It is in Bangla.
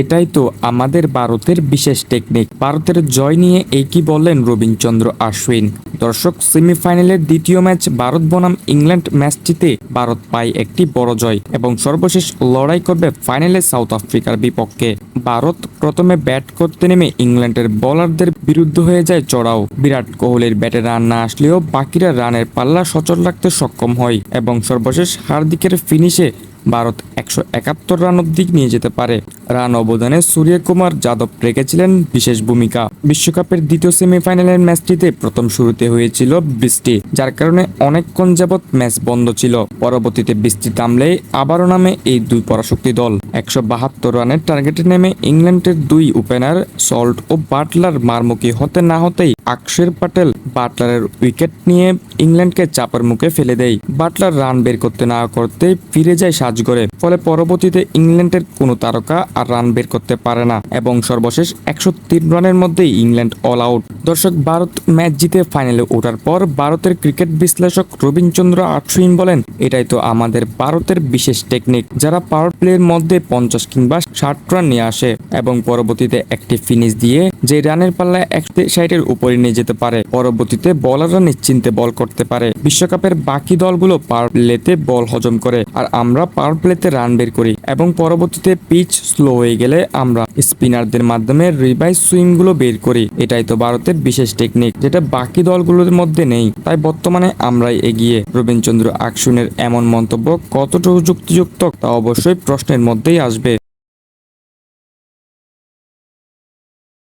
এটাই তো আমাদের ভারতের বিশেষ টেকনিক ভারতের জয় নিয়ে এই কি বললেন রবীন্দ্রচন্দ্র আশ্বিন। দর্শক সেমিফাইনালের দ্বিতীয় ম্যাচ ভারত বনাম ইংল্যান্ড ম্যাচটিতে ভারত পায় একটি বড় জয় এবং সর্বশেষ লড়াই করবে ফাইনালে সাউথ আফ্রিকার বিপক্ষে। ভারত প্রথমে ব্যাট করতে নেমে ইংল্যান্ডের বোলারদের বিরুদ্ধ হয়ে যায় চড়াও। বিরাট কোহলির ব্যাটে রান না আসলেও বাকিরা রানের পাল্লা সচল রাখতে সক্ষম হয় এবং সর্বশেষ হার্দিকের ফিনিশে ভারত একশো একাত্তর রান অব্দি নিয়ে যেতে পারে। রান অবদানে সূর্যকুমার যাদব রেখেছিলেন বিশেষ ভূমিকা। বিশ্বকাপের দ্বিতীয় সেমিফাইনালের ম্যাচটিতে প্রথম শুরুতে হয়েছিল বৃষ্টি, যার কারণে অনেকক্ষণ যাবৎ ম্যাচ বন্ধ ছিল। পরবর্তীতে বৃষ্টি থামলে আবারও নামে এই দুই পরাশক্তি দল। একশো বাহাত্তর রানের টার্গেটে নেমে ইংল্যান্ডের দুই ওপেনার সল্ট ও বাটলার মারমুখী হতে না হতেই আকশের প্যাটেল বাটলারের উইকেট নিয়ে ইংল্যান্ডকে চাপের মুখে ফেলে দেয়। বাটলার রান বের করতে না করতে ফিরে যায় সাজগড়ে। ফলে পরবর্তীতে ইংল্যান্ডের কোনো তারকা আর রান বের করতে পারে না। এবং সর্বশেষ একশো তিন রানের মধ্যে ইংল্যান্ড অল আউট দর্শক, ভারত ম্যাচ জিতে ফাইনালে ওঠার পর ভারতের ক্রিকেট বিশ্লেষক রবীন্দ্রচন্দ্র আশ্বিন বলেন, এটাই তো আমাদের ভারতের বিশেষ টেকনিক যারা পাওয়ার প্লের মধ্যে পঞ্চাশ কিংবা ষাট রান নিয়ে আসে এবং পরবর্তীতে একটি ফিনিশ দিয়ে যে রানের পাল্লায় একটি সাইডের উপরে নিয়ে যেতে পারে, পরবর্তীতে বলাররা নিশ্চিন্তে বল করতে পারে। বিশ্বকাপের বাকি দলগুলো পাওয়ার প্লেতে বল হজম করে, আর আমরা পাওয়ার প্লেতে রান বের করি এবং পরবর্তীতে পিচ স্লো হয়ে গেলে আমরা স্পিনারদের মাধ্যমে রিভাইস সুইংগুলো বের করি। এটাই তো ভারতের বিশেষ টেকনিক যেটা বাকি দলগুলোর মধ্যে নেই। তাই বর্তমানে আমরাই এগিয়ে। রবীন্দ্রচন্দ্র আকসুনের এমন মন্তব্য কতটুকু যুক্তিযুক্ত, তা অবশ্যই প্রশ্নের মধ্যেই আসবে।